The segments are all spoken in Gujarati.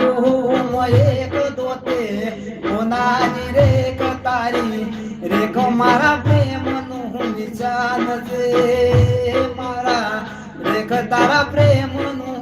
એક દોતે કોનાની રેક તારી. રેખો મારા પ્રેમનું હું નિશાન છે. મારા રેખ તારા પ્રેમનું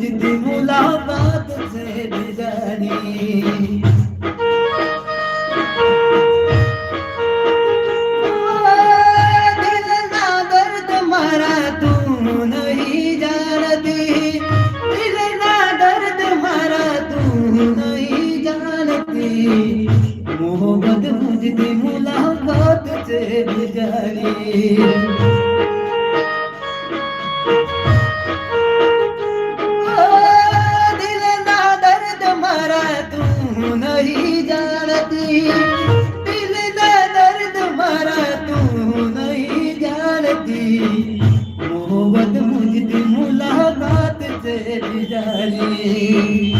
જિંદી મુલાકાત છે દિલની મોહબત મુજદી મુલાકાત છે બિજારી नहीं जानती दिल का दर्द मारा तू नहीं जानती मोहब्बत मुझसे मुलाकात तेरी जानी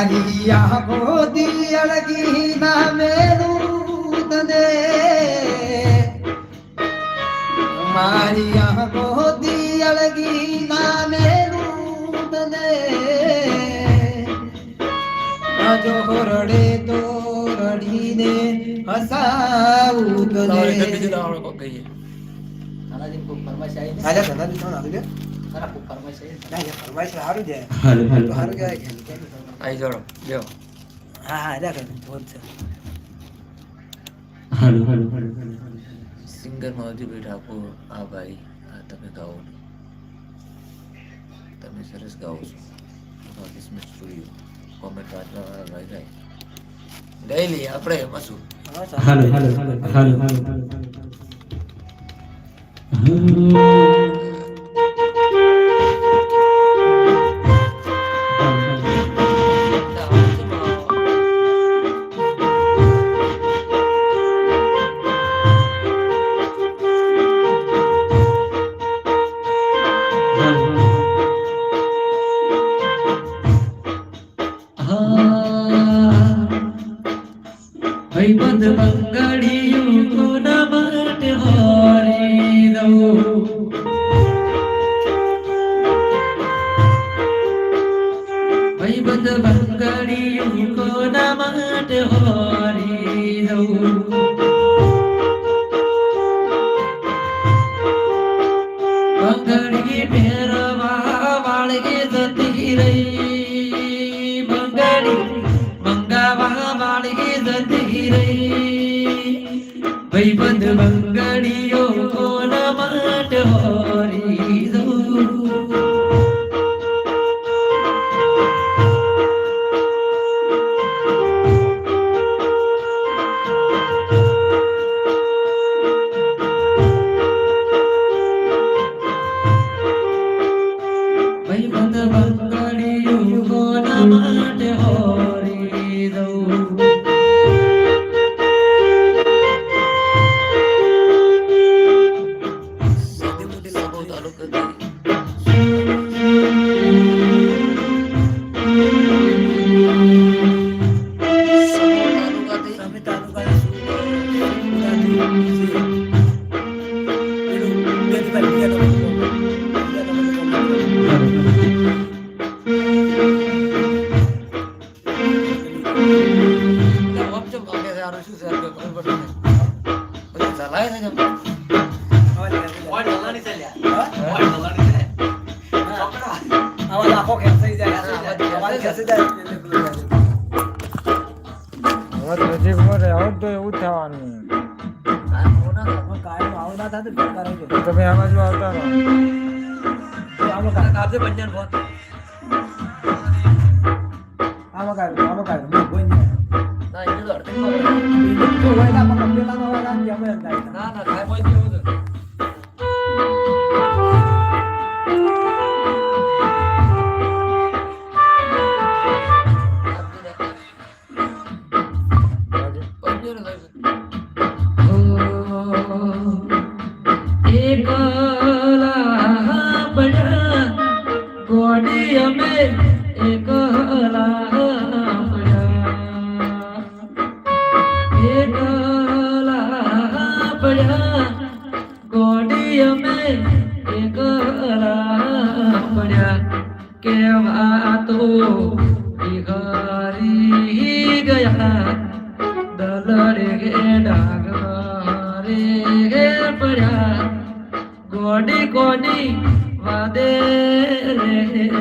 ಕಾಲಿಯ ಗೋದಿಯಳಗಿನ ಮೇಲೂತನೆ ಮಾರಿಯ ಗೋದಿಯಳಗಿನ ಮೇಲೂತನೆ જો રડે તો રડીને હસાવું ગલે બીજું આવડો કો કહીએ. આના જે ફરમાશ આવી આજા ધના દીધો ના સિંગર મહાજીભાઈ ઠાકોર હા ભાઈ હા તમે ગાઓ તમે સરસ ગાઓ છો. કિસ્મત સ્ટુડિયો કોમેન્ટ વાંચવા ભાઈ ભાઈ ડેલી આપણે એમાં શું? હાલો હાલો. હાલો હાલો હાલો. હાલો. મંગળી ભેરવા વાળગે જતી રહી મંગળી મંગાવા વાળગે જતી રહી ભાઈ બંધ બંધ આમાં આખો ખેંચાઈ જાય આમાં ખેંચાઈ જાય હવે નજીકમાં રહો તો એવું થવાનું તમે આ બાજુ આવતા રહો ના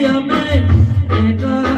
Amen. mind.